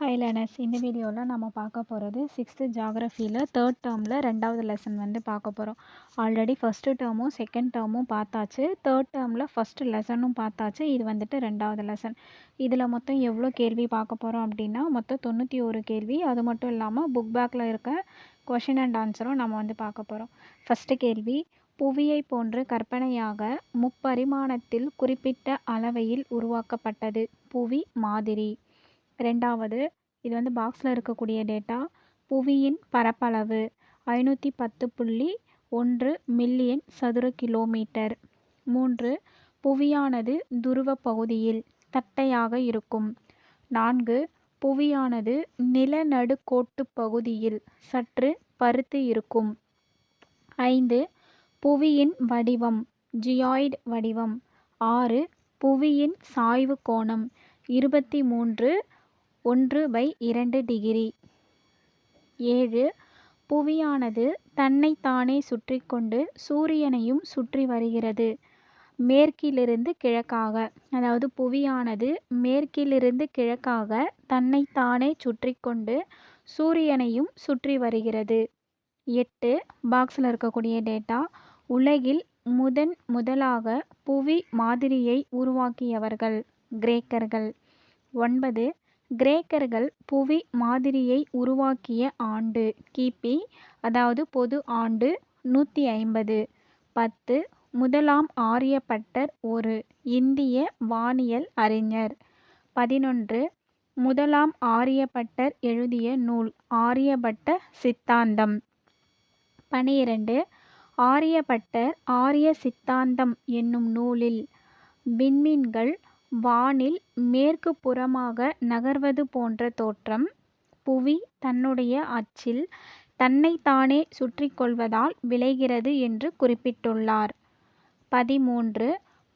Hi learners இந்த வீடியோவில் நம்ம பார்க்க போகிறது சிக்ஸ்த்து ஜாகிரஃபியில் தேர்ட் டேர்மில் ரெண்டாவது லெசன் வந்து பார்க்க போகிறோம் ஆல்ரெடி ஃபஸ்ட்டு டேர்மும் செகண்ட் டேர்மும் பார்த்தாச்சு தேர்ட் டேர்மில் ஃபஸ்ட்டு லெசனும் பார்த்தாச்சு இது வந்துட்டு ரெண்டாவது லெசன் இதில் மொத்தம் எவ்வளோ கேள்வி பார்க்க போகிறோம் அப்படின்னா மொத்தம் தொண்ணூற்றி ஒரு கேள்வி. அது மட்டும் இல்லாமல் புக் பேக்கில் இருக்க கொஷின் அண்ட் ஆன்சரும் நம்ம வந்து பார்க்க போகிறோம் ஃபஸ்ட்டு கேள்வி புவியை போன்று கற்பனையாக முப்பரிமாணத்தில் குறிப்பிட்ட அளவையில் உருவாக்கப்பட்டது. புவி மாதிரி. ரெண்டாவது இது வந்து பாக்ஸில் இருக்கக்கூடிய டேட்டா புவியின் பரப்பளவு ஐநூற்றி பத்து புள்ளி ஒன்று மில்லியன் சதுர கிலோமீட்டர் மூன்று புவியானது துருவ பகுதியில் தட்டையாக இருக்கும். நான்கு புவியானது நிலநடுக்கோட்டு பகுதியில் சற்று பருத்து இருக்கும். ஐந்து புவியின் வடிவம் ஜியாய்டு வடிவம். ஆறு புவியின் சாய்வு கோணம் இருபத்தி மூன்று ஒன்று பை இரண்டு டிகிரி. ஏழு புவியானது தன்னைத்தானே சுற்றி கொண்டு சூரியனையும் சுற்றி வருகிறது. மேற்கிலிருந்து கிழக்காக அதாவது புவியானது மேற்கிலிருந்து கிழக்காக தன்னைத்தானே சுற்றி கொண்டு சூரியனையும் சுற்றி வருகிறது. எட்டு பாக்ஸில் இருக்கக்கூடிய டேட்டா உலகில் முதன் முதலாக புவி மாதிரியை உருவாக்கியவர்கள் கிரேக்கர்கள். ஒன்பது கிரேக்கர்கள் புவி மாதிரியை உருவாக்கிய ஆண்டு. கிபி அதாவது பொது ஆண்டு நூற்றி ஐம்பது. பத்து முதலாம் ஆரியப்பட்டர் ஒரு இந்திய வானியல் அறிஞர். பதினொன்று முதலாம் ஆரியப்பட்டர் எழுதிய நூல் ஆரியபட்ட சித்தாந்தம். பனிரெண்டு ஆரியப்பட்டர் ஆரிய சித்தாந்தம் என்னும் நூலில் விண்மீன்கள் வானில் மேற்கு புறமாக நகர்வது போன்ற தோற்றம். புவி தன்னுடைய அச்சில் தன்னைத்தானே சுற்றி கொள்வதால் விளைகிறது என்று குறிப்பிட்டுள்ளார். பதிமூன்று.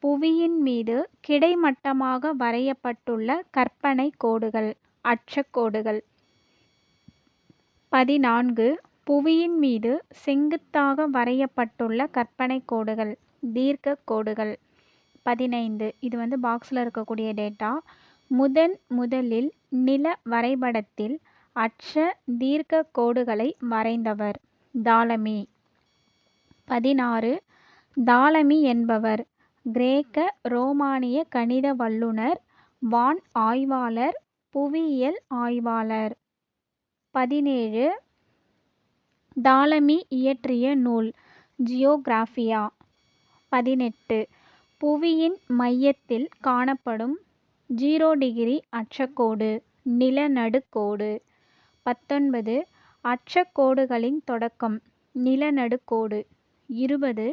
புவியின் மீது கிடைமட்டமாக வரையப்பட்டுள்ள கற்பனை கோடுகள் அச்சக்கோடுகள் பதினான்கு. புவியின் மீது செங்குத்தாக வரையப்பட்டுள்ள கற்பனை கோடுகள் தீர்க்க கோடுகள். பதினைந்து. இது வந்து பாக்ஸில் இருக்கக்கூடிய டேட்டா முதன் முதலில் நில வரைபடத்தில் அற்ற தீர்க்க கோடுகளை வரைந்தவர். தாலமி பதினாறு. தாலமி என்பவர் கிரேக்க ரோமானிய கணித வல்லுனர் வான் ஆய்வாளர் புவியியல் ஆய்வாளர். பதினேழு. தாலமி இயற்றிய நூல் ஜியோகிராஃபியா. பதினெட்டு. புவியின் மையத்தில் காணப்படும் ஜீரோ டிகிரி அச்சக்கோடு நிலநடுக்கோடு பத்தொன்பது அச்சக்கோடுகளின் தொடக்கம் நிலநடுக்கோடு இருபது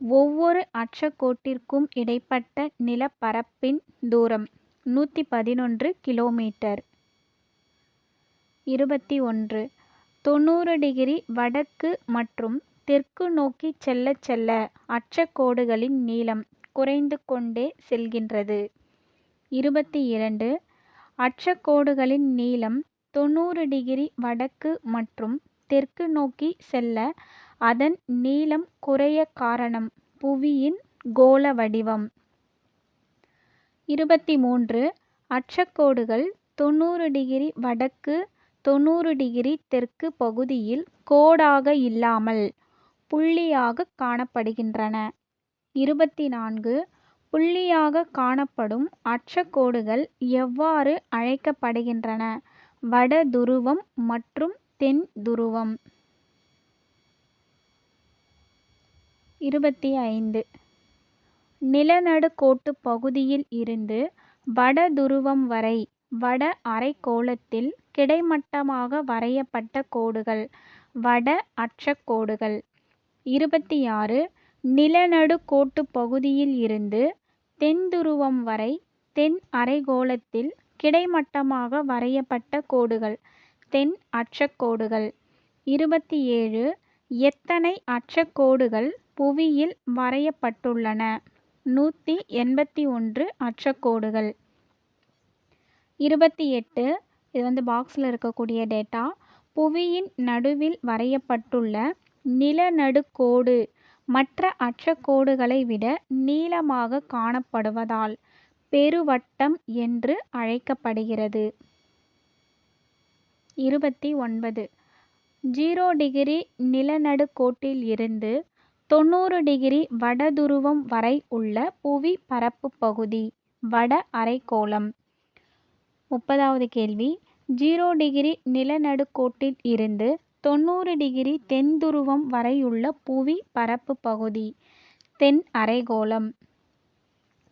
ஒவ்வொரு அச்சக்கோட்டிற்கும் இடைப்பட்ட நிலப்பரப்பின் தூரம் நூற்றி பதினொன்று கிலோமீட்டர். இருபத்தி ஒன்று தொண்ணூறு டிகிரி வடக்கு மற்றும் தெற்கு நோக்கி செல்ல செல்ல அச்சக்கோடுகளின் நீளம் குறைந்து கொண்டே செல்கின்றது. இருபத்தி இரண்டு. அச்சக்கோடுகளின் நீளம் தொண்ணூறு டிகிரி வடக்கு மற்றும் தெற்கு நோக்கி செல்ல அதன் நீளம் குறைய காரணம் புவியின் கோள வடிவம். இருபத்தி மூன்று. அச்சக்கோடுகள் தொண்ணூறு டிகிரி வடக்கு தொண்ணூறு டிகிரி தெற்கு பகுதியில் கோடாக இல்லாமல் புள்ளியாக காணப்படுகின்றன. இருபத்தி நான்கு புள்ளியாக காணப்படும் அட்சக்கோடுகள் எவ்வாறு அழைக்கப்படுகின்றன? வட துருவம் மற்றும் தென் துருவம். இருபத்தி ஐந்து நிலநடுக்கோட்டு பகுதியில் இருந்து வட துருவம் வரை வட அரைக்கோளத்தில் கிடைமட்டமாக வரையப்பட்ட கோடுகள் வட அட்சக்கோடுகள் இருபத்தி ஆறு நிலநடுக்கோட்டு பகுதியில் இருந்து தென் துருவம் வரை தென் அரைக்கோளத்தில் கிடைமட்டமாக வரையப்பட்ட கோடுகள் தென் அச்சக்கோடுகள். இருபத்தி ஏழு எத்தனை அச்சக்கோடுகள் புவியில் வரையப்பட்டுள்ளன? நூற்றி எண்பத்தி ஒன்று அச்சக்கோடுகள். இருபத்தி எட்டு இது வந்து பாக்ஸில் இருக்கக்கூடிய டேட்டா புவியின் நடுவில் வரையப்பட்டுள்ள நிலநடுக்கோடு மற்ற அச்சக்கோடுகளை விட நீளமாக காணப்படுவதால் பெருவட்டம் என்று அழைக்கப்படுகிறது. இருபத்தி ஒன்பது. ஜீரோ டிகிரி நிலநடுக்கோட்டில் இருந்து தொண்ணூறு டிகிரி வடதுருவம் வரை உள்ள புவி பரப்பு பகுதி வட அரைக்கோளம். முப்பதாவது கேள்வி. ஜீரோ டிகிரி நிலநடுக்கோட்டில் இருந்து தொண்ணூறு டிகிரி தென்துருவம் வரையுள்ள புவி பரப்பு பகுதி தென் அரைக்கோளம்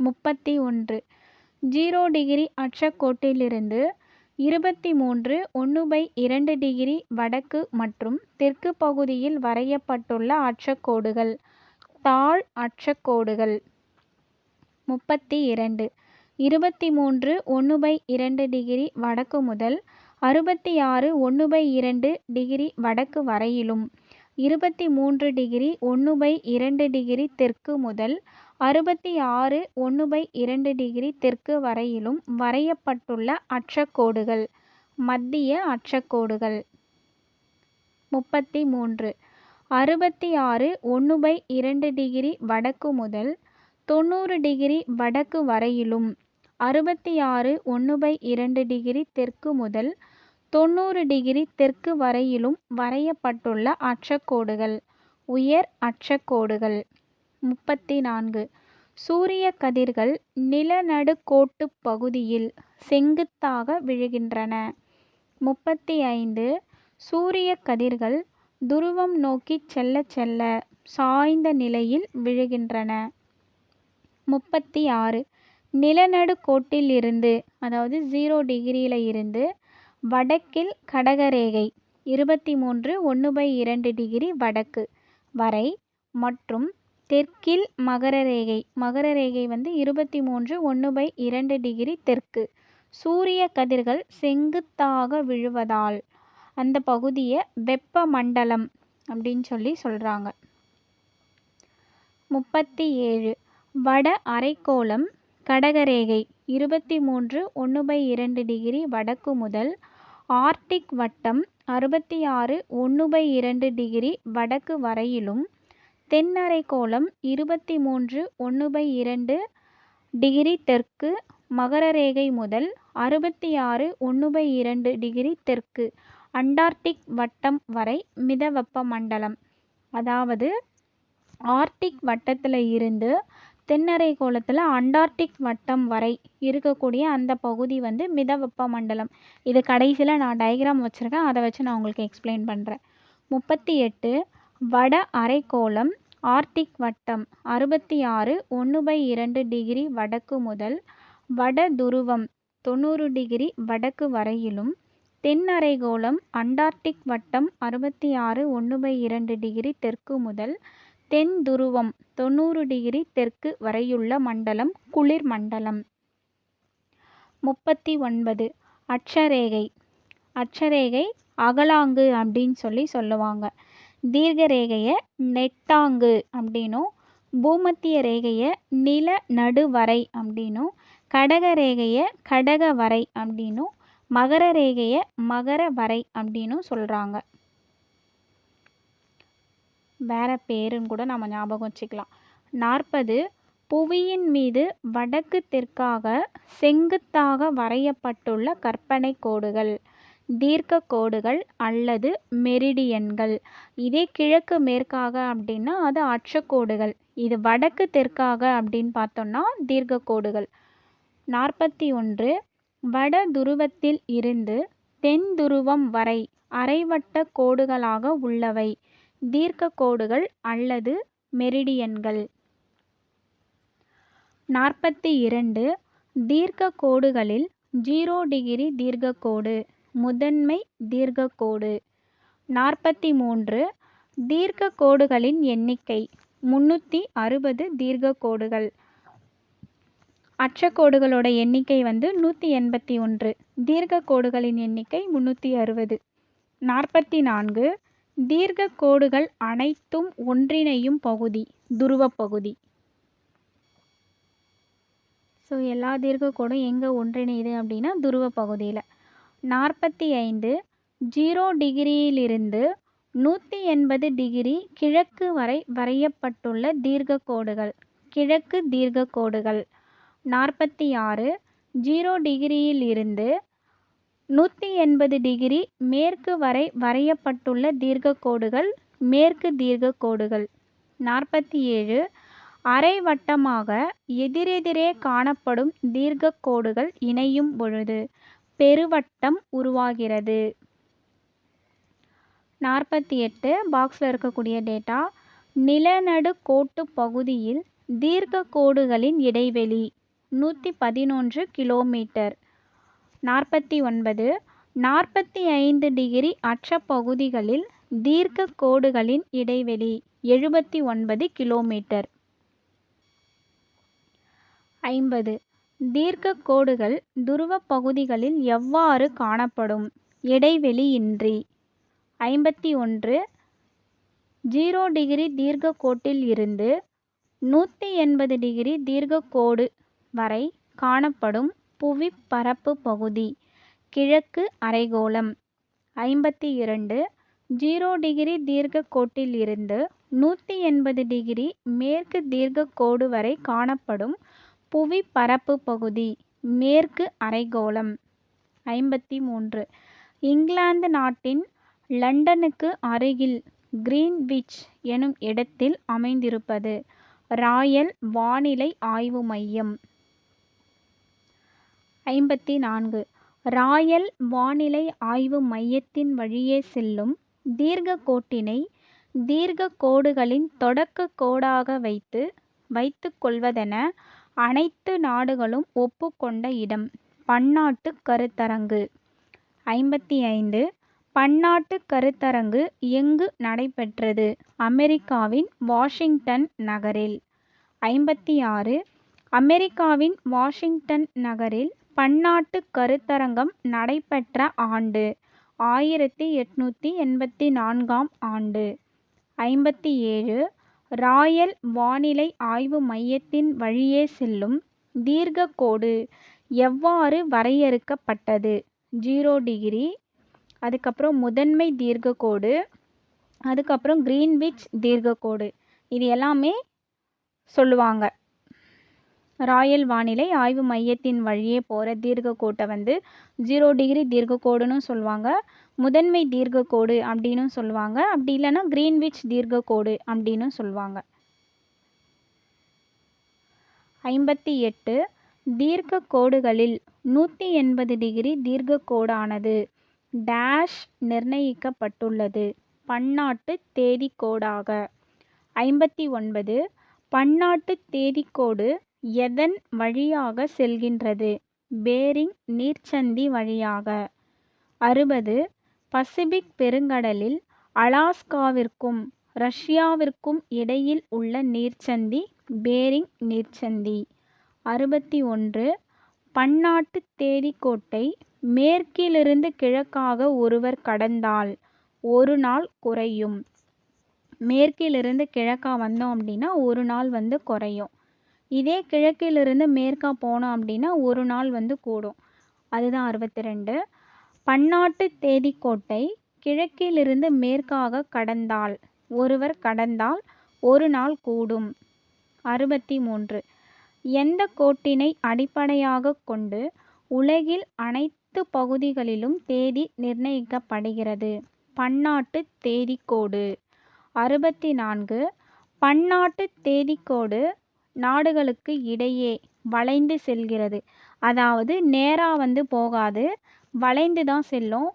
முப்பத்தி ஒன்று. ஜீரோ டிகிரி அட்சக்கோட்டிலிருந்து இருபத்தி மூன்று ஒன்று பை இரண்டு டிகிரி வடக்கு மற்றும் தெற்கு பகுதியில் வரையப்பட்டுள்ள அட்சக்கோடுகள் தாழ் அட்சக்கோடுகள். முப்பத்தி இரண்டு. இருபத்தி மூன்று ஒன்று பை இரண்டு டிகிரி வடக்கு முதல் அறுபத்தி ஆறு ஒன்று பை இரண்டு டிகிரி வடக்கு வரையிலும் இருபத்தி மூன்று டிகிரி ஒன்று பை இரண்டு டிகிரி தெற்கு முதல் அறுபத்தி ஆறு ஒன்று பை இரண்டு டிகிரி தெற்கு வரையிலும் வரையப்பட்டுள்ள அட்சக்கோடுகள் மத்திய அட்சக்கோடுகள். முப்பத்தி மூன்று அறுபத்தி ஆறு ஒன்று பை இரண்டு டிகிரி வடக்கு முதல் தொண்ணூறு டிகிரி வடக்கு வரையிலும் அறுபத்தி ஆறு ஒன்று பை இரண்டு டிகிரி தெற்கு முதல் தொண்ணூறு டிகிரி தெற்கு வரையிலும் வரையப்பட்டுள்ள அட்சக்கோடுகள் உயர் அட்சக்கோடுகள் முப்பத்தி நான்கு சூரிய கதிர்கள் நிலநடுக்கோட்டுப் பகுதியில் செங்குத்தாக விழுகின்றன. முப்பத்தி ஐந்து சூரிய கதிர்கள் துருவம் நோக்கிச் செல்ல செல்ல சாய்ந்த நிலையில் விழுகின்றன. முப்பத்தி ஆறு நிலநடுக்கோட்டில் இருந்து அதாவது ஜீரோ டிகிரியில் இருந்து வடக்கில் கடகரேகை இருபத்தி மூன்று ஒன்று பை இரண்டு டிகிரி வடக்கு வரை மற்றும் தெற்கில் மகரரேகை. மகரரேகை வந்து இருபத்தி மூன்று ஒன்று பை இரண்டு டிகிரி தெற்கு. சூரிய கதிர்கள் செங்குத்தாக விழுவதால் அந்த பகுதியை வெப்ப மண்டலம் அப்படின்னு சொல்லி சொல்கிறாங்க முப்பத்தி ஏழு வட அரைக்கோளம் கடகரேகை. இருபத்தி மூன்று ஒன்று பை இரண்டு டிகிரி வடக்கு முதல் ஆர்டிக் வட்டம் அறுபத்தி ஆறு ஒன்று பை இரண்டு டிகிரி வடக்கு வரையிலும் தென் அரைக்கோளம் இருபத்தி மூன்று ஒன்று பை இரண்டு டிகிரி தெற்கு மகரரேகை முதல் அறுபத்தி ஆறு ஒன்று பை இரண்டு டிகிரி தெற்கு அண்டார்டிக் வட்டம் வரை மிதவெப்ப மண்டலம். அதாவது ஆர்டிக் வட்டத்தில் இருந்து தென்னரைக்கோளத்தில் அண்டார்டிக் வட்டம் வரை இருக்கக்கூடிய அந்த பகுதி வந்து மிதவெப்ப மண்டலம். இது கடைசியில் நான் டயக்ராம் வச்சுருக்கேன். அதை வச்சு நான் உங்களுக்கு எக்ஸ்பிளைன் பண்ணுறேன் முப்பத்தி எட்டு வட அரைக்கோளம் ஆர்டிக் வட்டம் அறுபத்தி ஆறு ஒன்று பை இரண்டு டிகிரி வடக்கு முதல் வட துருவம் தொண்ணூறு டிகிரி வடக்கு வரையிலும் தென் அரைக்கோளம் அண்டார்டிக் வட்டம் அறுபத்தி ஆறு ஒன்று பை இரண்டு டிகிரி தெற்கு முதல் தென் துருவம் தொண்ணூறு டிகிரி தெற்கு வரையுள்ள மண்டலம் குளிர் மண்டலம். முப்பத்தி ஒன்பது. அட்சரேகை. அட்சரேகை அகலாங்கு அப்படின்னு சொல்லி சொல்லுவாங்க. தீர்க்க ரேகையை நெட்டாங்கு அப்படின்னும் பூமத்திய ரேகையை நில நடுவரை அப்படின்னும் கடக ரேகையை கடக வரை அப்படின்னும் மகர ரேகையை மகர வரை அப்படின்னும் சொல்கிறாங்க வேற பேருன்னு கூட நம்ம ஞாபகம் வச்சுக்கலாம். நாற்பது புவியின் மீது வடக்கு தெற்காக செங்குத்தாக வரையப்பட்டுள்ள கற்பனை கோடுகள் தீர்க்க கோடுகள் அல்லது மெரிடியன்கள். இதே கிழக்கு மேற்காக அப்படின்னா அது அச்சக்கோடுகள் இது வடக்கு தெற்காக அப்படின்னு பார்த்தோம்னா தீர்க்க கோடுகள். நாற்பத்தி ஒன்று வட துருவத்தில் இருந்து தென் துருவம் வரை அரைவட்ட கோடுகளாக உள்ளவை. தீர்க்க கோடுகள் அல்லது மெரிடியன்கள். நாற்பத்தி இரண்டு. தீர்க்க கோடுகளில் ஜீரோ டிகிரி தீர்க்கக்கோடு முதன்மை தீர்க்கக்கோடு நாற்பத்தி மூன்று. தீர்க்க கோடுகளின் எண்ணிக்கை முந்நூற்றி அறுபது தீர்க்க கோடுகள் அச்சக்கோடுகளோட எண்ணிக்கை வந்து நூற்றி எண்பத்தி ஒன்று. தீர்க்க கோடுகளின் எண்ணிக்கை முந்நூற்றி அறுபது. நாற்பத்தி நான்கு. தீர்க்க கோடுகள் அனைத்தும் ஒன்றிணையும் பகுதி துருவப்பகுதி ஸோ எல்லா தீர்க்க கோடும் எங்கே ஒன்றிணையுது அப்படின்னா துருவ பகுதியில். நாற்பத்தி ஐந்து ஜீரோ டிகிரியிலிருந்து நூற்றி எண்பது டிகிரி கிழக்கு வரை வரையப்பட்டுள்ள தீர்க்க கோடுகள் கிழக்கு தீர்க்க கோடுகள் நாற்பத்தி ஆறு ஜீரோ டிகிரியில் இருந்து நூற்றி எண்பது டிகிரி மேற்கு வரை வரையப்பட்டுள்ள தீர்க்கக்கோடுகள் மேற்கு தீர்க்கக்கோடுகள் நாற்பத்தி ஏழு. அரை வட்டமாக எதிரெதிரே காணப்படும் தீர்க்கக்கோடுகள் இணையும் பொழுது பெருவட்டம் உருவாகிறது. நாற்பத்தி எட்டு. பாக்ஸில் இருக்கக்கூடிய டேட்டா. நிலநடு கோட்டு பகுதியில் தீர்க்கக்கோடுகளின் இடைவெளி நூற்றி பதினொன்று கிலோமீட்டர். நாற்பத்தி ஒன்பது நாற்பத்தி ஐந்து டிகிரி அற்ற பகுதிகளில் தீர்க்க கோடுகளின் இடைவெளி எழுபத்தி ஒன்பது கிலோமீட்டர். ஐம்பது தீர்க்க கோடுகள் துருவ பகுதிகளில் எவ்வாறு காணப்படும்? இடைவெளியின்றி. ஐம்பத்தி ஒன்று ஜீரோ டிகிரி தீர்க்க கோட்டில் இருந்து நூற்றி எண்பது டிகிரி தீர்க்க கோடு வரை காணப்படும் புவிப்பரப்பு பகுதி கிழக்கு அரைக்கோளம் ஐம்பத்தி இரண்டு ஜீரோ டிகிரி தீர்க்கோட்டில் இருந்து நூற்றி எண்பது டிகிரி மேற்கு தீர்க்கக்கோடு வரை காணப்படும் புவிப்பரப்பு பகுதி மேற்கு அரைக்கோளம் ஐம்பத்தி மூன்று இங்கிலாந்து நாட்டின் லண்டனுக்கு அருகில் கிரீன்விச் எனும் இடத்தில் அமைந்திருப்பது ராயல் வானிலை ஆய்வு மையம். ஐம்பத்தி நான்கு ராயல் வானிலை ஆய்வு மையத்தின் வழியே செல்லும் தீர்க்க கோட்டினை தீர்க்க கோடுகளின் தொடக்க கோடாக வைத்து வைத்து கொள்வதென அனைத்து நாடுகளும் ஒப்புக்கொண்ட இடம். பன்னாட்டு கருத்தரங்கு. ஐம்பத்தி ஐந்து பன்னாட்டு கருத்தரங்கு எங்கு நடைபெற்றது? அமெரிக்காவின் வாஷிங்டன் நகரில். ஐம்பத்தி ஆறு அமெரிக்காவின் வாஷிங்டன் நகரில் பன்னாட்டு கருத்தரங்கம் நடைபெற்ற ஆண்டு ஆயிரத்தி எட்நூற்றி எண்பத்தி நான்காம் ஆண்டு. ஐம்பத்தி ஏழு ராயல் வானிலை ஆய்வு மையத்தின் வழியே செல்லும் தீர்க்கக்கோடு எவ்வாறு வரையறுக்கப்பட்டது? ஜீரோ டிகிரி அதுக்கப்புறம் முதன்மை தீர்க்கக்கோடு அதுக்கப்புறம் கிரீன்விச் தீர்க்கக்கோடு இது எல்லாமே சொல்லுவாங்க. ராயல் வானிலை ஆய்வு மையத்தின் வழியே போகிற தீர்க்கக்கோட்டை வந்து ஜீரோ டிகிரி தீர்க்கக்கோடுன்னு சொல்லுவாங்க. முதன்மை தீர்க்கக்கோடு அப்படின்னு சொல்லுவாங்க. அப்படி இல்லைன்னா கிரீன்விச் தீர்க்கக்கோடு அப்படின்னு சொல்லுவாங்க. ஐம்பத்தி எட்டு தீர்க்க கோடுகளில் நூற்றி எண்பது டிகிரி தீர்க்க கோடானது டேஷ் நிர்ணயிக்கப்பட்டுள்ளது. பன்னாட்டு தேதிக்கோடாக. ஐம்பத்தி ஒன்பது பன்னாட்டு தேதிக்கோடு எதன் வழியாக செல்கின்றது? பேரிங் நீர்ச்சந்தி வழியாக. அறுபது. பசிபிக் பெருங்கடலில் அலாஸ்காவிற்கும் ரஷ்யாவிற்கும் இடையில் உள்ள நீர்ச்சந்தி பேரிங் நீர்ச்சந்தி. அறுபத்தி ஒன்று. பன்னாட்டு தேதிக்கோட்டை மேற்கிலிருந்து கிழக்காக ஒருவர் கடந்தால் ஒரு நாள் குறையும். மேற்கிலிருந்து கிழக்காக வந்தோம் அப்படின்னா ஒரு நாள் வந்து குறையும். இதே கிழக்கிலிருந்து மேற்கா போனோம் அப்படின்னா ஒரு நாள் வந்து கூடும். அதுதான் அறுபத்தி ரெண்டு பன்னாட்டு தேதிக்கோட்டை கிழக்கிலிருந்து மேற்காக கடந்தால் ஒருவர் கடந்தால் ஒரு நாள் கூடும். அறுபத்தி மூன்று எந்த கோட்டினை அடிப்படையாக கொண்டு உலகில் அனைத்து பகுதிகளிலும் தேதி நிர்ணயிக்கப்படுகிறது? பன்னாட்டு தேதிக்கோடு. அறுபத்தி நான்கு பன்னாட்டு தேதிக்கோடு நாடுகளுக்கு இடையே வளைந்து செல்கிறது. அதாவது நேராக வந்து போகாது வளைந்து தான் செல்லும்.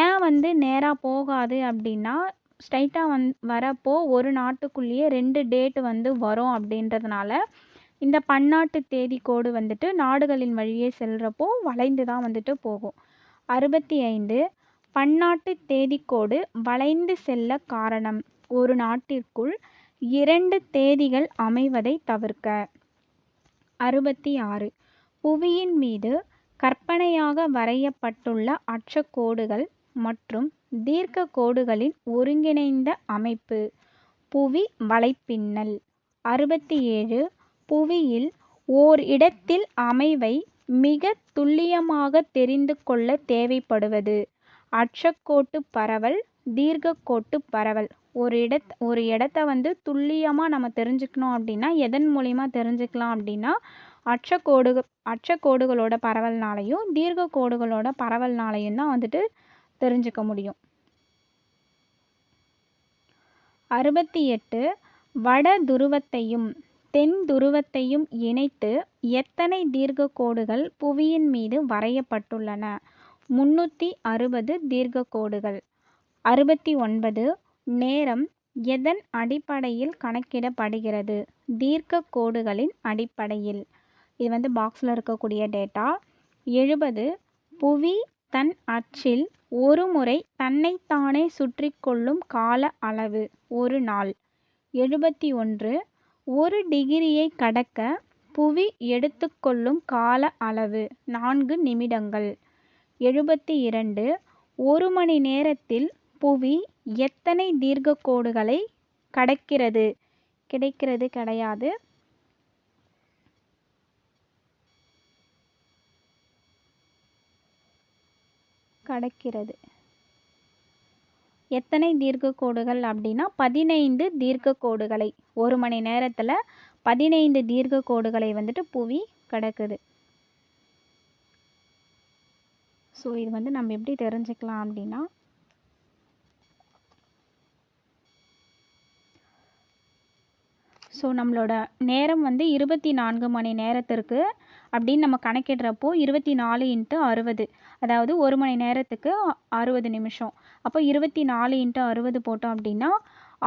ஏன் வந்து நேராக போகாது அப்படின்னா ஸ்ட்ரைட்டாக வந் வரப்போ ஒரு நாட்டுக்குள்ளேயே ரெண்டு டேட் வந்து வரும் அப்படின்றதுனால இந்த பன்னாட்டு தேதிக்கோடு வந்துட்டு நாடுகளின் வழியே செல்கிறப்போ வளைந்து தான் வந்துட்டு போகும். அறுபத்தி ஐந்து பன்னாட்டு தேதிக்கோடு வளைந்து செல்ல காரணம் ஒரு நாட்டிற்குள் இரண்டு தேதிகள் அமைவதை தவிர்க்க. அறுபத்தி ஆறு புவியின் மீது கற்பனையாக வரையப்பட்டுள்ள அட்சக்கோடுகள் மற்றும் தீர்க்க கோடுகளின் ஒருங்கிணைந்த அமைப்பு புவி வலைப்பின்னல். அறுபத்தி ஏழு புவியில் ஓர் இடத்தில் அமைவை மிக துல்லியமாக தெரிந்து கொள்ள தேவைப்படுவது அட்சக்கோட்டு பரவல் தீர்க்கக்கோட்டு பரவல். ஒரு இடத் ஒரு இடத்த வந்து துல்லியமாக நம்ம தெரிஞ்சுக்கணும் அப்படின்னா எதன் மூலிமா தெரிஞ்சுக்கலாம் அப்படின்னா அச்சக்கோடு அச்சக்கோடுகளோட பரவல்னாலையும் தீர்க்கக்கோடுகளோட பரவல்னாலையும் தான் வந்துட்டு தெரிஞ்சுக்க முடியும். அறுபத்தி எட்டு வட துருவத்தையும் தென் துருவத்தையும் இணைத்து எத்தனை தீர்க்க கோடுகள் புவியின் மீது வரையப்பட்டுள்ளன? முன்னூற்றி அறுபது தீர்க்க கோடுகள் அறுபத்தி ஒன்பது நேரம் எதன் அடிப்படையில் கணக்கிடப்படுகிறது? தீர்க்க கோடுகளின் அடிப்படையில். இது வந்து பாக்ஸில் இருக்கக்கூடிய டேட்டா. எழுபது புவி தன் அச்சில் ஒரு முறை தன்னைத்தானே சுற்றி கொள்ளும் கால அளவு ஒரு நாள். எழுபத்தி ஒன்று ஒரு டிகிரியை கடக்க புவி எடுத்துக்கொள்ளும் கால அளவு நான்கு நிமிடங்கள். எழுபத்தி இரண்டு ஒரு மணி நேரத்தில் புவி எத்தனை தீர்க்கோடுகளை கடக்கிறது? கிடைக்கிறது கிடையாது. கடக்கிறது. எத்தனை தீர்க்கோடுகள் அப்படின்னா பதினைந்து தீர்க்க கோடுகளை ஒரு மணி நேரத்தில் பதினைந்து தீர்க்க கோடுகளை வந்துட்டு புவி கிடக்குது. ஸோ இது வந்து நம்ம எப்படி தெரிஞ்சுக்கலாம் அப்படின்னா ஸோ நம்மளோட நேரம் வந்து இருபத்தி நான்கு மணி நேரத்திற்கு அப்படின்னு நம்ம கணக்கிடுறப்போ இருபத்தி நாலு இன்ட்டு அறுபது. அதாவது ஒரு மணி நேரத்துக்கு அறுபது நிமிஷம். அப்போ இருபத்தி நாலு இன்ட்டு அறுபது போட்டோம் அப்படின்னா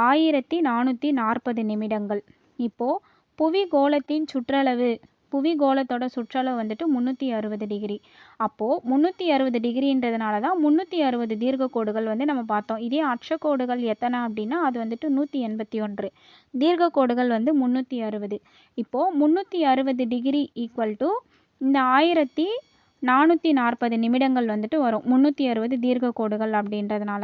ஆயிரத்தி நானூற்றி நாற்பது நிமிடங்கள். இப்போது புவி கோளத்தின் சுற்றளவு புவி கோலத்தோட சுற்றளவு வந்துட்டு முந்நூற்றி அறுபது டிகிரி அப்போது முந்நூற்றி அறுபது டிகிரின்றதுனால தான் முந்நூற்றி அறுபது தீர்க்க கோடுகள் வந்து நம்ம பார்த்தோம். இதே அட்சக்கோடுகள் எத்தனை அப்படின்னா அது வந்துட்டு நூற்றி எண்பத்தி ஒன்று. தீர்க்க கோடுகள் வந்து முந்நூற்றி அறுபது. இப்போது முந்நூற்றி அறுபது டிகிரி ஈக்குவல் டு இந்த ஆயிரத்தி நானூற்றி நாற்பது நிமிடங்கள் வந்துட்டு வரும். முந்நூற்றி அறுபது தீர்க்க கோடுகள் அப்படின்றதுனால.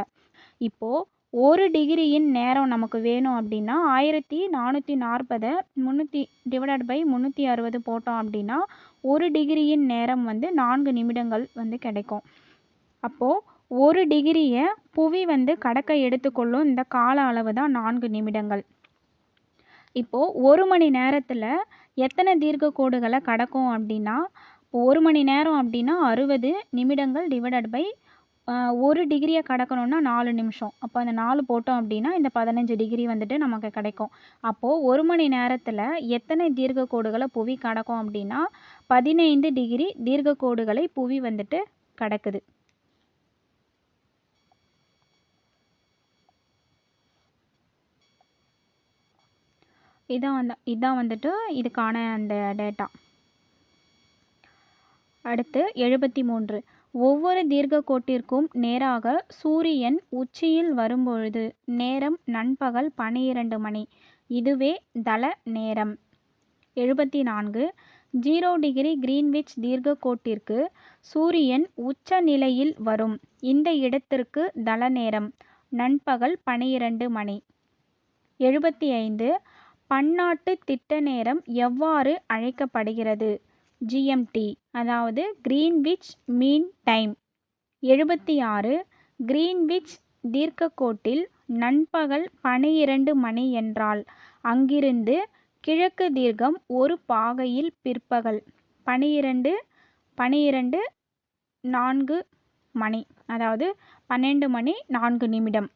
இப்போது ஒரு டிகிரியின் நேரம் நமக்கு வேணும் அப்படின்னா ஆயிரத்தி நானூற்றி நாற்பதை முந்நூற்றி டிவைடட் பை முந்நூற்றி அறுபது போட்டோம் அப்படின்னா ஒரு டிகிரியின் நேரம் வந்து நான்கு நிமிடங்கள் வந்து கிடைக்கும். அப்போது ஒரு டிகிரியை புவி வந்து கடக்க எடுத்துக்கொள்ளும் இந்த கால அளவு தான் நான்கு நிமிடங்கள். இப்போது ஒரு மணி நேரத்தில் எத்தனை தீர்க்க கோடுகளை கடக்கும் அப்படின்னா ஒரு மணி நேரம் அப்படின்னா அறுபது நிமிடங்கள் டிவைடட் பை ஒரு டிகிரியை கடக்கணும்னா நாலு நிமிஷம். அப்போ அந்த நாலு போட்டோம் அப்படின்னா இந்த பதினஞ்சு டிகிரி வந்துட்டு நமக்கு கிடைக்கும். அப்போது ஒரு மணி நேரத்தில் எத்தனை தீர்க்க கோடுகளை புவி கடக்கும் அப்படின்னா பதினைந்து டிகிரி தீர்க்க கோடுகளை புவி வந்துட்டு கடக்குது. இதான் வந்து இதான் வந்துட்டு இதுக்கான அந்த டேட்டா. அடுத்து எழுபத்தி மூன்று. ஒவ்வொரு தீர்க்கோட்டிற்கும் நேராக சூரியன் உச்சியில் வரும்பொழுது நேரம் நண்பகல் பன்னிரண்டு மணி. இதுவே தல நேரம். எழுபத்தி நான்கு ஜீரோ டிகிரி கிரீன்விச் தீர்க்கோட்டிற்கு சூரியன் உச்ச நிலையில் வரும். இந்த இடத்திற்கு தல நேரம். நண்பகல் பன்னிரண்டு மணி. எழுபத்தி ஐந்து பன்னாட்டு திட்ட நேரம் எவ்வாறு அழைக்கப்படுகிறது? ஜிஎம்டி அதாவது கிரீன்விச் மீன் டைம் எழுபத்தி ஆறு கிரீன்விச் தீர்க்கக்கோட்டில் நண்பகல் பனிரெண்டு மணி என்றால் அங்கிருந்து கிழக்கு தீர்க்கம் ஒரு பாகையில் பிற்பகல் பனிரெண்டு பனிரெண்டு நான்கு மணி அதாவது பன்னெண்டு மணி நான்கு நிமிடம்.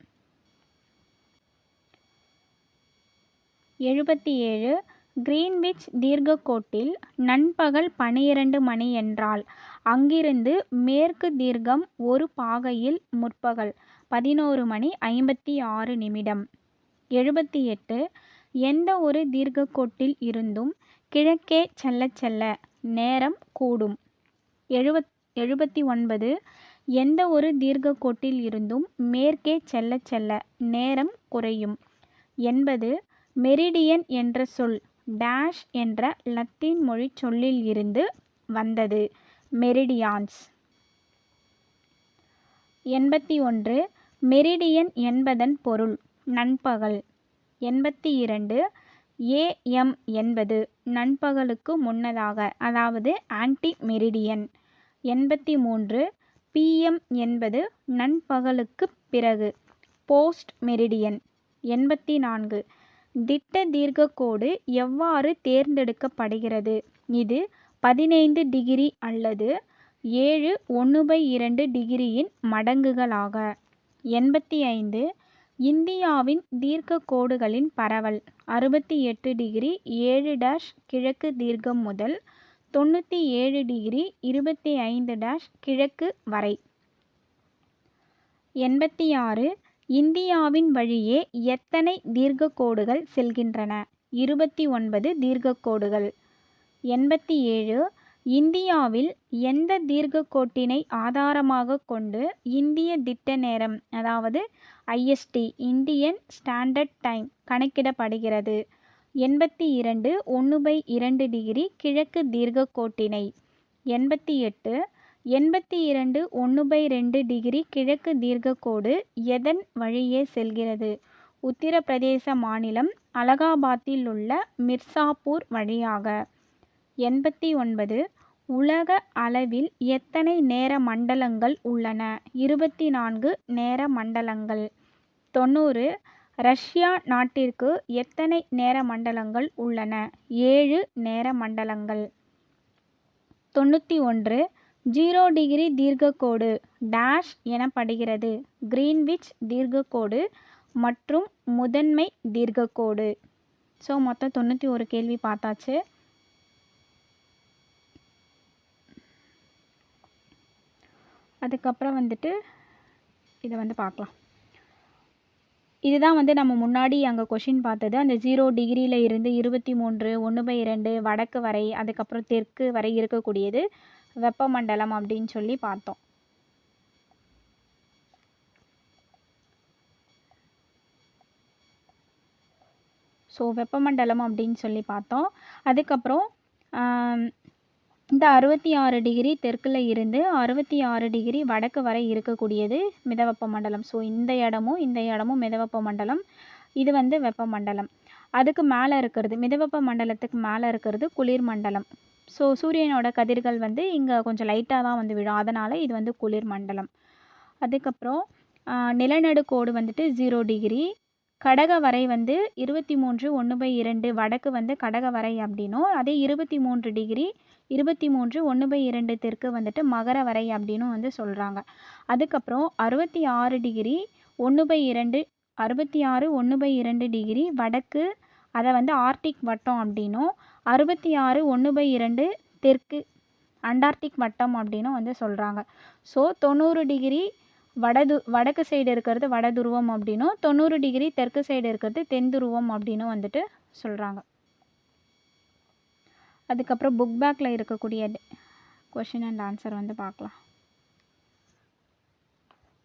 எழுபத்தி ஏழு கிரீன்விச் தீர்க்கக்கோட்டில் நண்பகல் பன்னிரண்டு மணி என்றால் அங்கிருந்து மேற்கு தீர்க்கம் ஒரு பாகையில் முற்பகல் பதினோரு மணி ஐம்பத்தி ஆறு நிமிடம். எழுபத்தி எட்டு எந்த ஒரு தீர்க்கக்கோட்டில் இருந்தும் கிழக்கே செல்ல செல்ல நேரம் கூடும். எழுபத் எழுபத்தி ஒன்பது எந்த ஒரு தீர்க்கக்கோட்டில் இருந்தும் மேற்கே செல்ல செல்ல நேரம் குறையும். எண்பது. மெரிடியன் என்ற சொல் டேஷ் என்ற லத்தீன் மொழி சொல்லில் இருந்து வந்தது. மெரிடியான்ஸ். எண்பத்தி ஒன்று. மெரிடியன் என்பதன் பொருள் நண்பகல். எண்பத்தி இரண்டு. ஏஎம் என்பது நண்பகலுக்கு முன்னதாக அதாவது ஆன்டி மெரிடியன் எண்பத்தி மூன்று. பிஎம் என்பது நண்பகலுக்கு பிறகு போஸ்ட் மெரிடியன் எண்பத்தி நான்கு. திட்ட தீர்க்கக்கோடு எவ்வாறு தேர்ந்தெடுக்கப்படுகிறது? இது பதினைந்து டிகிரி அல்லது ஏழு ஒன்று பை இரண்டு டிகிரியின் மடங்குகளாக. எண்பத்தி ஐந்து இந்தியாவின் தீர்க்கக்கோடுகளின் பரவல் அறுபத்தி எட்டு டிகிரி ஏழு டேஷ் கிழக்கு தீர்க்கம் முதல் தொண்ணூற்றி ஏழு டிகிரி இருபத்தி ஐந்து டேஷ் கிழக்கு வரை. எண்பத்தி ஆறு இந்தியாவின் வழியே எத்தனை தீர்க்கக்கோடுகள் செல்கின்றன? இருபத்தி ஒன்பது தீர்க்கக்கோடுகள் எண்பத்தி ஏழு இந்தியாவில் எந்த தீர்க்கக்கோட்டினை ஆதாரமாக கொண்டு இந்திய திட்ட நேரம் அதாவது ஐஎஸ்டி இந்தியன் ஸ்டாண்டர்ட் டைம் கணக்கிடப்படுகிறது. எண்பத்தி இரண்டு ஒன்று பை இரண்டு டிகிரி கிழக்கு தீர்க்கக்கோட்டினை எண்பத்தி எட்டு எண்பத்தி இரண்டு ஒன்று பை ரெண்டு டிகிரி கிழக்கு தீர்க்கக்கோடு எதன் வழியே செல்கிறது? உத்தரப்பிரதேச மாநிலம் அலகாபாத்தில் உள்ள மிர்சாப்பூர் வழியாக. எண்பத்தி ஒன்பது. உலக அளவில் எத்தனை நேர மண்டலங்கள் உள்ளன? இருபத்தி நான்கு நேர மண்டலங்கள். தொண்ணூறு. ரஷ்யா நாட்டிற்கு எத்தனை நேர மண்டலங்கள் உள்ளன? ஏழு நேர மண்டலங்கள். தொண்ணூற்றி ஒன்று. ஜீரோ டிகிரி தீர்க்கக்கோடு டேஷ் எனப்படுகிறது. கிரீன்விச் தீர்க்கக்கோடு மற்றும் முதன்மை தீர்க்கக்கோடு. ஸோ மொத்தம் தொண்ணூற்றி ஒரு கேள்வி பார்த்தாச்சு. அதுக்கப்புறம் வந்துட்டு இதை வந்து பார்க்கலாம். இதுதான் வந்து நம்ம முன்னாடி அங்கே கொஷின் பார்த்தது. அந்த ஜீரோ டிகிரியில் இருந்து இருபத்தி மூன்று ஒன்று பை இரண்டு வடக்கு வரை அதுக்கப்புறம் தெற்கு வரை இருக்கக்கூடியது. வெப்பமண்டலம் அப்படின்னு சொல்லி பார்த்தோம். ஸோ வெப்பமண்டலம் அப்படின்னு சொல்லி பார்த்தோம். அதுக்கப்புறம் இந்த அறுபத்தி ஆறு டிகிரி தெற்கில் இருந்து அறுபத்தி ஆறு டிகிரி வடக்கு வரை இருக்கக்கூடியது மிதவெப்ப மண்டலம் ஸோ இந்த இடமும் இந்த இடமும் மிதவெப்ப மண்டலம் இது வந்து வெப்பமண்டலம். அதுக்கு மேலே இருக்கிறது மிதவெப்ப மண்டலத்துக்கு மேலே இருக்கிறது குளிர் மண்டலம் ஸோ சூரியனோட கதிர்கள் வந்து இங்கே கொஞ்சம் லைட்டாக தான் வந்து விழும். அதனால் இது வந்து குளிர் மண்டலம். அதுக்கப்புறம் நிலநடுக்கோடு வந்துட்டு ஜீரோ டிகிரி கடக வரை வந்து இருபத்தி மூன்று ஒன்று பை இரண்டு வடக்கு வந்து கடக வரை அப்படின்னும். அதே இருபத்தி மூன்று டிகிரி இருபத்தி மூன்று ஒன்று பை இரண்டு தெற்கு வந்துட்டு மகர வரை அப்படின்னும் வந்து சொல்கிறாங்க அதுக்கப்புறம் அறுபத்தி ஆறு டிகிரி ஒன்று பை இரண்டு அறுபத்தி ஆறு ஒன்று பை இரண்டு டிகிரி வடக்கு அதை வந்து ஆர்டிக் வட்டம் அப்படின்னும். அறுபத்தி ஆறு ஒன்று பை இரண்டு தெற்கு அண்டார்டிக் வட்டம் அப்படின்னும் வந்து சொல்கிறாங்க ஸோ தொண்ணூறு டிகிரி வடது வடக்கு சைடு இருக்கிறது வட துருவம் அப்படின்னும் தொண்ணூறு டிகிரி தெற்கு சைடு இருக்கிறது தென் துருவம் அப்படின்னும் வந்துட்டு சொல்கிறாங்க அதுக்கப்புறம் புக் பேக்கில் இருக்கக்கூடிய கொஷின் அண்ட் ஆன்சர் வந்து பார்க்கலாம்.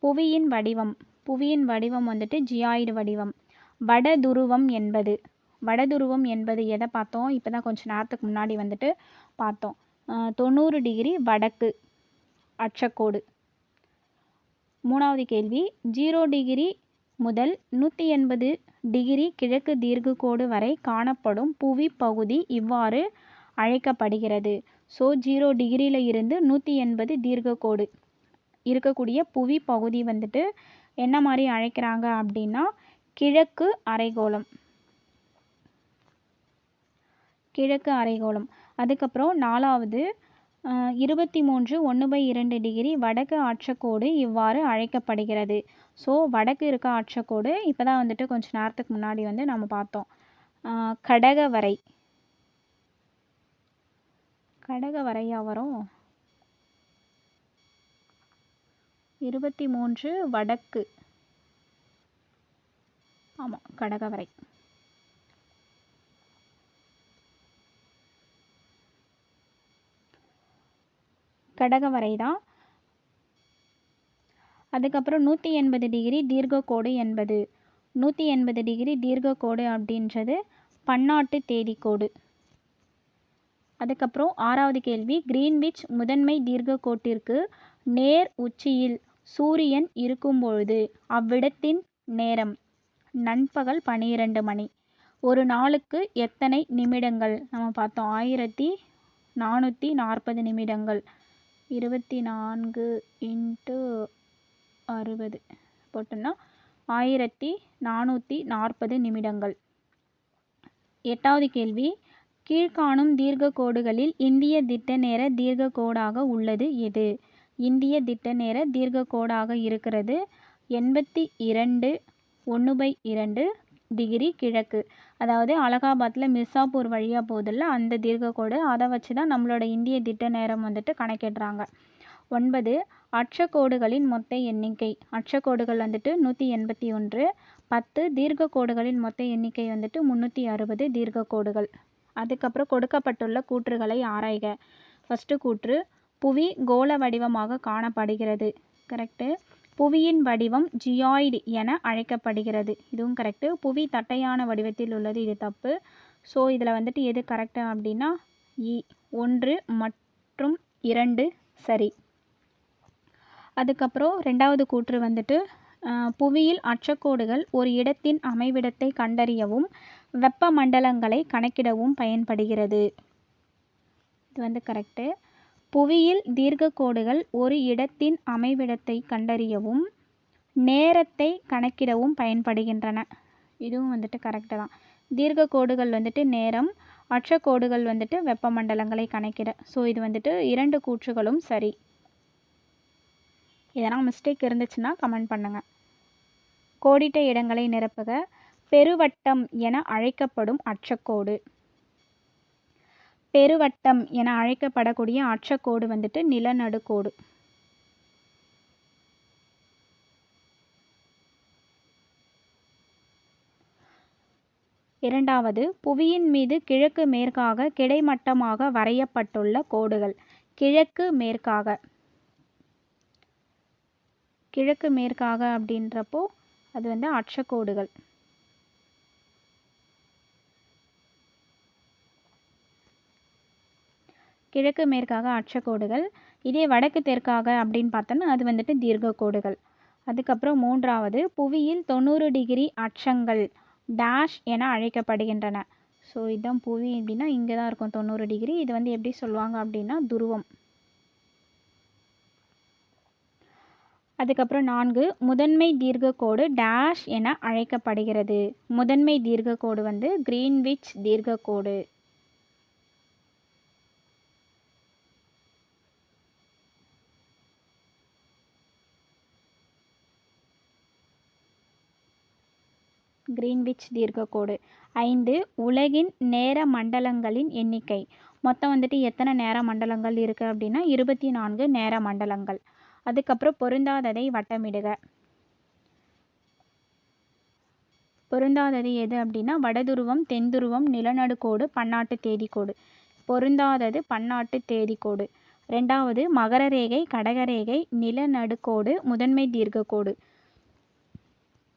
புவியின் வடிவம் புவியின் வடிவம் வந்துட்டு ஜியாய்டு வடிவம். வட துருவம் என்பது வடதுருவம் என்பது எதை பார்த்தோம்? இப்போ தான் கொஞ்சம் நேரத்துக்கு முன்னாடி வந்துட்டு பார்த்தோம். தொண்ணூறு டிகிரி வடக்கு அச்சக்கோடு. மூணாவது கேள்வி ஜீரோ டிகிரி முதல் நூற்றி எண்பது டிகிரி கிழக்கு தீர்க்கக்கோடு வரை காணப்படும் புவி பகுதி இவ்வாறு அழைக்கப்படுகிறது. ஸோ ஜீரோ டிகிரியில் இருந்து நூற்றி எண்பது தீர்க்கக்கோடு இருக்கக்கூடிய புவி பகுதி வந்துட்டு என்ன மாதிரி அழைக்கிறாங்க அப்படின்னா கிழக்கு அரைகோளம். கிழக்கு அரைக்கோளம் அதுக்கப்புறம் நாலாவது இருபத்தி மூன்று ஒன்று பை இரண்டு டிகிரி வடக்கு ஆற்றக்கோடு இவ்வாறு அழைக்கப்படுகிறது. ஸோ வடக்கு இருக்க ஆற்றக்கோடு இப்போ தான் வந்துட்டு கொஞ்சம் நேரத்துக்கு முன்னாடி வந்து நம்ம பார்த்தோம். கடக வரை. கடக வரையாக வரும்? இருபத்தி மூன்று வடக்கு ஆமாம் கடகவரை கடகவரை தான் அதுக்கப்புறம் நூற்றி எண்பது டிகிரி தீர்க்கக்கோடு என்பது. நூற்றி எண்பது டிகிரி தீர்க்கக்கோடு அப்படின்றது பன்னாட்டு தேதிக்கோடு. அதுக்கப்புறம் ஆறாவது கேள்வி கிரீன்விச் முதன்மை தீர்க்கக்கோட்டிற்கு நேர் உச்சியில் சூரியன் இருக்கும்பொழுது அவ்விடத்தின் நேரம் நண்பகல் பனிரெண்டு மணி. ஒரு நாளுக்கு எத்தனை நிமிடங்கள்? நம்ம பார்த்தோம் ஆயிரத்தி நானூற்றி நாற்பது நிமிடங்கள். இருபத்தி நான்கு இன்ட்டு அறுபது. போட்டோம்னா ஆயிரத்தி நானூற்றி நாற்பது நிமிடங்கள். எட்டாவது கேள்வி. கீழ்காணும் தீர்க்க கோடுகளில் இந்திய திட்ட நேர தீர்க்கோடாக உள்ளது எது? இந்திய திட்ட நேர தீர்க்கோடாக இருக்கிறது எண்பத்தி இரண்டு ஒன்று பை இரண்டு டிகிரி கிழக்கு. அதாவது அலகாபாத்தில் மிர்சாப்பூர் வழியாக போகுதுல்ல அந்த தீர்க்கக்கோடு. அதை வச்சு தான் நம்மளோட இந்திய திட்ட நேரம் வந்துட்டு கணக்கிடுறாங்க. ஒன்பது அட்சக்கோடுகளின் மொத்த எண்ணிக்கை. அட்சக்கோடுகள் வந்துட்டு நூற்றி எண்பத்தி ஒன்று. பத்து தீர்க்க கோடுகளின் மொத்த எண்ணிக்கை வந்துட்டு முந்நூற்றி அறுபது தீர்க்கக்கோடுகள். அதுக்கப்புறம் கொடுக்கப்பட்டுள்ள கூற்றுகளை ஆராய்க. ஃபஸ்ட்டு கூற்று புவி கோள வடிவமாக காணப்படுகிறது. கரெக்டு புவியின் வடிவம் ஜியாய்டு என அழைக்கப்படுகிறது. இதுவும் கரெக்டு புவி தட்டையான வடிவத்தில் உள்ளது. இது தப்பு. ஸோ இதில் வந்துட்டு எது கரெக்டு அப்படின்னா இ ஒன்று மற்றும் இரண்டு சரி. அதுக்கப்புறம் ரெண்டாவது கூற்று வந்துட்டு புவியில் அச்சக்கோடுகள் ஒரு இடத்தின் அமைவிடத்தை கண்டறியவும் வெப்ப மண்டலங்களை கணக்கிடவும் பயன்படுகிறது. இது வந்து கரெக்டு புவியில் தீர்க்கக்கோடுகள் ஒரு இடத்தின் அமைவிடத்தை கண்டறியவும் நேரத்தை கணக்கிடவும் பயன்படுகின்றன. இதுவும் வந்துட்டு கரெக்டு தான். தீர்க்கக்கோடுகள் வந்துட்டு நேரம் அற்றக்கோடுகள் வந்துட்டு வெப்பமண்டலங்களை கணக்கிட. ஸோ இது வந்துட்டு இரண்டு கூற்றுகளும் சரி. எதனா மிஸ்டேக் இருந்துச்சுன்னா கமெண்ட் பண்ணுங்கள் கோடிட்ட இடங்களை நிரப்புக. பெருவட்டம் என அழைக்கப்படும் அச்சக்கோடு பெருவட்டம் என அழைக்கப்படக்கூடிய அச்சக்கோடு வந்துட்டு நிலநடுக்கோடு. இரண்டாவது புவியின் மீது கிழக்கு மேற்காக கிடைமட்டமாக வரையப்பட்டுள்ள கோடுகள். கிழக்கு மேற்காக. கிழக்கு மேற்காக அப்படின்றப்போ அது வந்து அட்சக்கோடுகள் கிழக்கு மேற்காக அட்சக்கோடுகள் இதே வடக்கு தெற்காக அப்படின்னு பார்த்தோன்னா அது வந்துட்டு தீர்க்க கோடுகள் அதுக்கப்புறம் மூன்றாவது புவியில் தொண்ணூறு டிகிரி அச்சங்கள் டேஷ் என அழைக்கப்படுகின்றன. ஸோ இதுதான் புவி அப்படின்னா இங்கே தான் இருக்கும் தொண்ணூறு டிகிரி. இது வந்து எப்படி சொல்லுவாங்க அப்படின்னா துருவம். அதுக்கப்புறம் நான்கு முதன்மை தீர்க்கக்கோடு டேஷ் என அழைக்கப்படுகிறது. முதன்மை தீர்க்கக்கோடு வந்து கிரீன்விச் தீர்க்கக்கோடு கிரீன்விச் தீர்க்கக்கோடு ஐந்து உலகின் நேர மண்டலங்களின் எண்ணிக்கை. மொத்தம் வந்துட்டு எத்தனை நேர மண்டலங்கள் இருக்குது அப்படின்னா இருபத்தி நான்கு நேர மண்டலங்கள். அதுக்கப்புறம் பொருந்தாததை வட்டமிடுக. பொருந்தாதது எது அப்படின்னா வடதுருவம் தென்துருவம் நிலநடுக்கோடு பன்னாட்டு தேதிக்கோடு. பொருந்தாதது பன்னாட்டு தேதிக்கோடு. ரெண்டாவது மகர ரேகை கடகரேகை நிலநடுக்கோடு முதன்மை தீர்க்கக்கோடு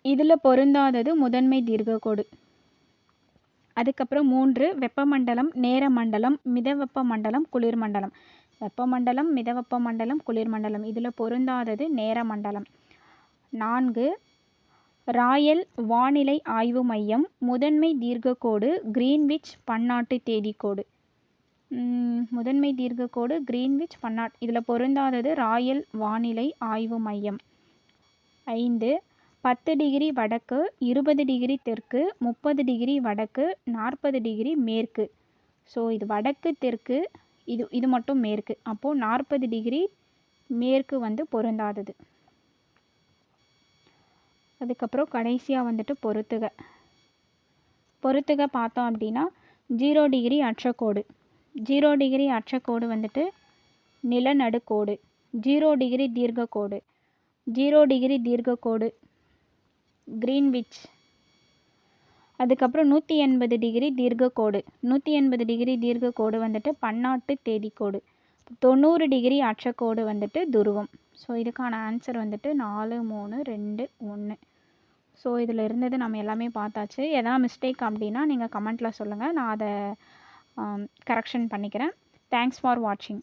இதில் பொருந்தாதது முதன்மை தீர்க்கக்கோடு அதுக்கப்புறம் மூன்று வெப்பமண்டலம் நேர மண்டலம் மிதவெப்ப மண்டலம் குளிர்மண்டலம். வெப்பமண்டலம் மிதவெப்ப மண்டலம் குளிர்மண்டலம். இதில் பொருந்தாதது நேர மண்டலம் நான்கு ராயல் வானிலை ஆய்வு மையம் முதன்மை தீர்க்கக்கோடு கிரீன்விச் பன்னாட்டு தேதிக்கோடு. முதன்மை தீர்க்கக்கோடு கிரீன்விச் பன்னாட் இதில் பொருந்தாதது ராயல் வானிலை ஆய்வு மையம். ஐந்து பத்து டிகிரி வடக்கு இருபது டிகிரி தெற்கு முப்பது டிகிரி வடக்கு நாற்பது டிகிரி மேற்கு. ஸோ இது வடக்கு தெற்கு இது இது மட்டும் மேற்கு. அப்போது நாற்பது டிகிரி மேற்கு வந்து பொருந்தாதது. அதுக்கப்புறம் கடைசியாக வந்துட்டு பொறுத்துக. பொறுத்துக பார்த்தோம் அப்படின்னா ஜீரோ டிகிரி அற்றக்கோடு ஜீரோ டிகிரி அற்றக்கோடு வந்துட்டு நிலநடுக்கோடு. ஜீரோ டிகிரி தீர்க்கக்கோடு ஜீரோ டிகிரி தீர்க்கக்கோடு கிரீன்விச் அதுக்கப்புறம் நூற்றி எண்பது டிகிரி தீர்க்கக்கோடு நூற்றி எண்பது டிகிரி தீர்க்கக்கோடு வந்துட்டு பன்னாட்டு தேதிக்கோடு. தொண்ணூறு டிகிரி அச்சக்கோடு வந்துட்டு துருவம். ஸோ இதுக்கான ஆன்சர் வந்துட்டு நாலு மூணு ரெண்டு ஒன்று ஸோ இதில் இருந்தது நம்ம எல்லாமே பார்த்தாச்சு. எதாவது மிஸ்டேக் அப்படின்னா நீங்கள் கமெண்ட்டில் சொல்லுங்கள் நான் அதை கரெக்ஷன் பண்ணிக்கிறேன். தேங்க்ஸ் ஃபார் வாட்சிங்